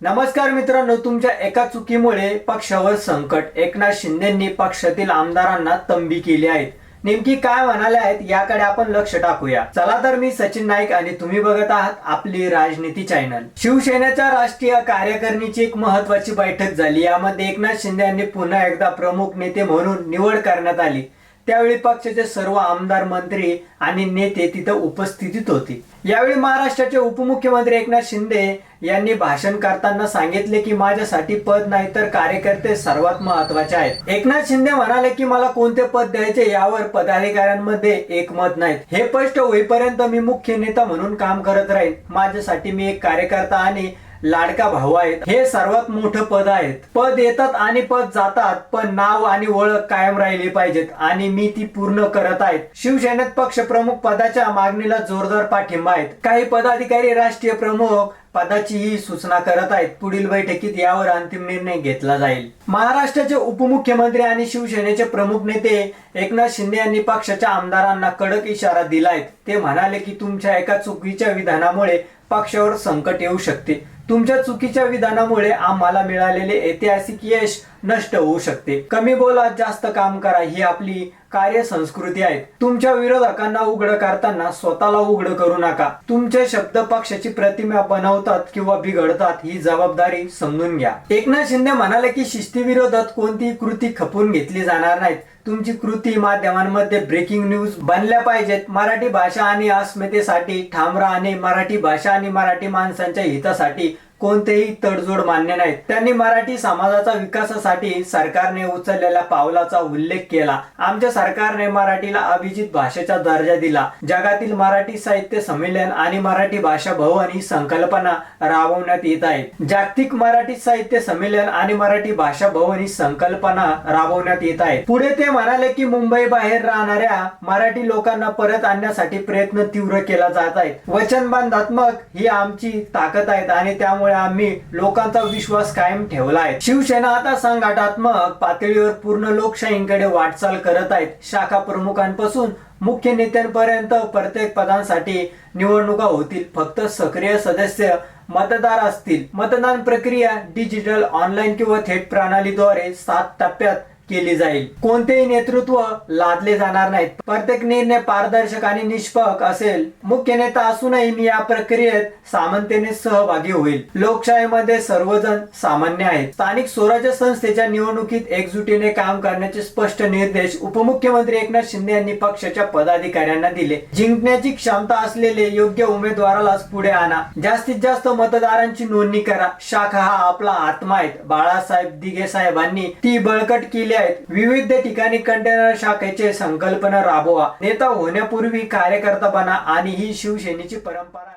नमस्कार मित्रांनो तुमच्या एका चुकीमुळे पक्षावर संकट. एकनाथ शिंदेंनी पक्षातील आमदारांना तंबी केली आहेत. नेमकी काय म्हणाले आहेत याकडे आपण लक्ष टाकूया. चला तर मी सचिन नाईक आणि तुम्ही बघत आहात आपली राजनीती चॅनल. शिवसेनेच्या राष्ट्रीय कार्यकारिणीची एक महत्वाची बैठक झाली. यामध्ये एकनाथ शिंदे यांनी पुन्हा एकदा प्रमुख नेते म्हणून निवड करण्यात आली. त्यावेळी पक्षाचे सर्व आमदार मंत्री आणि नेते तिथं उपस्थितीत होते. यावेळी महाराष्ट्राचे उपमुख्यमंत्री एकनाथ शिंदे यांनी भाषण करताना सांगितले की माझ्यासाठी पद नाही तर कार्यकर्ते सर्वात महत्त्वाचे आहेत. एकनाथ शिंदे म्हणाले की मला कोणते पद द्यायचे यावर पदाधिकाऱ्यांमध्ये एकमत नाहीत. हे स्पष्ट होईपर्यंत मी मुख्य नेता म्हणून काम करत राहीन. माझ्यासाठी मी एक कार्यकर्ता आणि लाडका भाऊ आहेत. हे सर्वात मोठं पद आहेत. पद येतात आणि पद जातात पण नाव आणि ओळख कायम राहिली पाहिजेत आणि मी ती पूर्ण करत आहेत. शिवसेनेत पक्ष प्रमुख पदाच्या मागणीला जोरदार पाठिंबा आहेत. काही पदाधिकारी राष्ट्रीय प्रमुख पदाची ही सूचना करत आहेत. पुढील बैठकीत यावर अंतिम निर्णय घेतला जाईल. महाराष्ट्राचे उपमुख्यमंत्री आणि शिवसेनेचे प्रमुख नेते एकनाथ शिंदे यांनी पक्षाच्या आमदारांना कडक इशारा दिलाय. ते म्हणाले की तुमच्या एका चुकीच्या विधानामुळे पक्षावर संकट येऊ शकते. तुमच्या चुकीच्या विधानामुळे आम्हाला मिळालेले ऐतिहासिक यश नष्ट होऊ शकते. कमी बोला जास्त काम करा ही आपली कार्य संस्कृती आहे. तुमच्या विरोधकांना उघड करताना स्वतःला उघड करू नका. तुमचे शब्द पक्षाची प्रतिमा बनवतात किंवा बिघडतात ही जबाबदारी समजून घ्या. एकनाथ शिंदे म्हणाले की शिस्तीविरोधात कोणतीही कृती खपून घेतली जाणार नाहीत. तुमची कृती माध्यमांमध्ये ब्रेकिंग न्यूज बनल्या पाहिजेत. मराठी भाषा आणि अस्मितेसाठी ठाम राहणे मराठी भाषा आणि मराठी माणसांच्या हितासाठी कोणतेही तडजोड मान्य नाहीत त्यांनी मराठी समाजाचा विकासासाठी सरकारने उचललेल्या पावलाचा उल्लेख केला. आमच्या सरकारने मराठीला अभिजित भाषेचा दर्जा दिला. जगातील मराठी साहित्य संमेलन आणि मराठी भाषा भवन ही संकल्पना राबवण्यात येत आहे. जागतिक मराठी साहित्य संमेलन आणि मराठी भाषा भवन ही संकल्पना राबवण्यात येत आहे. पुढे ते म्हणाले की मुंबई बाहेर राहणाऱ्या मराठी लोकांना परत आणण्यासाठी प्रयत्न तीव्र केला जात आहेत. वचनबंधात्मक ही आमची ताकद आहेत आणि त्यामुळे आम्ही लोकांचा विश्वास कायम ठेवला आहे. शिवसेना आता संघटनात्मक पातळीवर पूर्ण लोकशाहीकडे वाटचाल करत आहेत. शाखा प्रमुखांपासून मुख्य नेत्यांपर्यंत प्रत्येक पदांसाठी निवडणुका होतील. फक्त सक्रिय सदस्य मतदार असतील. मतदान प्रक्रिया डिजिटल ऑनलाईन किंवा थेट प्रणालीद्वारे सात टप्प्यात केली जाईल. कोणतेही नेतृत्व लादले जाणार नाहीत. प्रत्येक निर्णय पारदर्शक आणि निष्पक्ष असेल. मुख्य नेता असूनही मी या प्रक्रियेत सामंतेने सहभागी होईल. लोकशाहीमध्ये सर्वजण सामान्य आहेत. स्थानिक स्वराज्य संस्थेच्या निवडणुकीत एकजुटीने काम करण्याचे स्पष्ट निर्देश उपमुख्यमंत्री एकनाथ शिंदे यांनी पक्षाच्या पदाधिकाऱ्यांना दिले. जिंकण्याची क्षमता असलेले योग्य उमेदवारालाच पुढे आणा. जास्तीत जास्त मतदारांची नोंदणी करा. शाखा हा आपला आत्मा आहेत. बाळासाहेब दिघे साहेबांनी ती बळकट केली आहेत. विविध ठिकाणी कंटेनर शाखेचे संकल्पना राबवा. नेता होण्यापूर्वी कार्यकर्ता बना आणि ही शिवसेनेची परंपरा आहे.